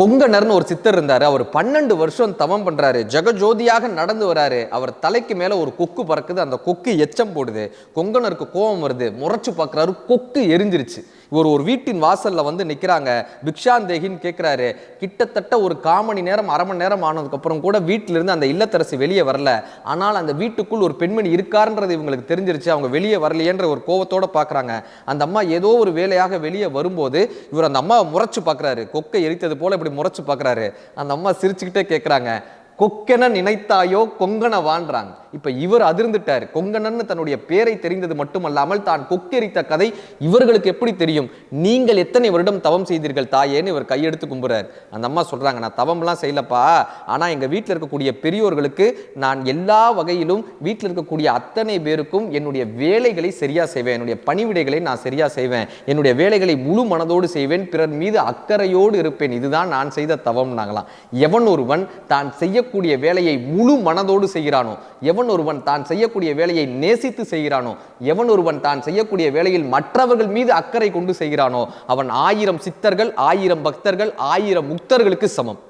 கொங்கணர்னு ஒரு சித்தர் இருந்தார். அவர் பன்னெண்டு வருஷம் தவம் பண்ணுறாரு ஜெகஜோதியாக நடந்து வராரு. அவர் தலைக்கு மேலே ஒரு கொக்கு பறக்குது. அந்த கொக்கு எச்சம் போடுது. கொங்கணருக்கு கோபம் வருது. முறைச்சு பார்க்குறாரு கொக்கு எரிஞ்சிருச்சு. இவர் ஒரு வீட்டின் வாசலில் வந்து நிற்கிறாங்க பிக்ஷாந்தேகின்னு கேட்குறாரு கிட்டத்தட்ட ஒரு காமணி நேரம் அரை மணி நேரம் ஆனதுக்கப்புறம் கூட வீட்டிலிருந்து அந்த இல்லத்தரசி வெளியே வரல. ஆனால் அந்த வீட்டுக்குள் ஒரு பெண்மணி இருக்காருன்றது இவங்களுக்கு தெரிஞ்சிருச்சு. அவங்க வெளியே வரலையேன்ற ஒரு கோபத்தோடு பார்க்குறாங்க அந்த அம்மா ஏதோ ஒரு வேலையாக வெளியே வரும்போது இவர் அந்த அம்மாவை முறைச்சு பார்க்குறாரு கொக்கை எரித்தது போல அப்படி முறைச்சு பார்க்கறாரு. அந்த அம்மா சிரிச்சுக்கிட்டே கேட்கறாங்க கொக்கென நினைத்தாயோ கொங்கன வான்றாங்க இப்ப இவர் அதிர்ந்துட்டார். கொங்கணன்னு தன்னுடைய பேரை தெரிந்தது மட்டுமல்லாமல் தான் கொக்கெரித்த கதை இவர்களுக்கு எப்படி தெரியும்? நீங்கள் எத்தனை வருடம் தவம் செய்தீர்கள் தாயேன்னு இவர் கையெடுத்து கும்புறார். அந்த அம்மா சொல்றாங்க நான் தவம்லாம் செய்யலப்பா. ஆனா எங்க வீட்டில் இருக்கக்கூடிய பெரியோர்களுக்கு நான் எல்லா வகையிலும் வீட்டில் இருக்கக்கூடிய அத்தனை பேருக்கும் என்னுடைய வேலைகளை சரியா செய்வேன். என்னுடைய பணிவிடைகளை நான் சரியா செய்வேன். என்னுடைய வேலைகளை முழு மனதோடு செய்வேன். பிறர் மீது அக்கறையோடு இருப்பேன். இதுதான் நான் செய்த தவம் நாங்களாம் எவன் ஒருவன் தான் செய்ய செய்யக்கூடிய வேலையை முழு மனதோடு செய்கிறானோ? எவன் ஒருவன் தான் செய்யக்கூடிய வேலையை நேசித்து செய்கிறானோ? எவன் ஒருவன் தான் செய்யக்கூடிய வேலையில் மற்றவர்கள் மீது அக்கறை கொண்டு செய்கிறானோ? அவன் ஆயிரம் சித்தர்கள் ஆயிரம் பக்தர்கள் ஆயிரம் முக்தர்களுக்கு சமம்.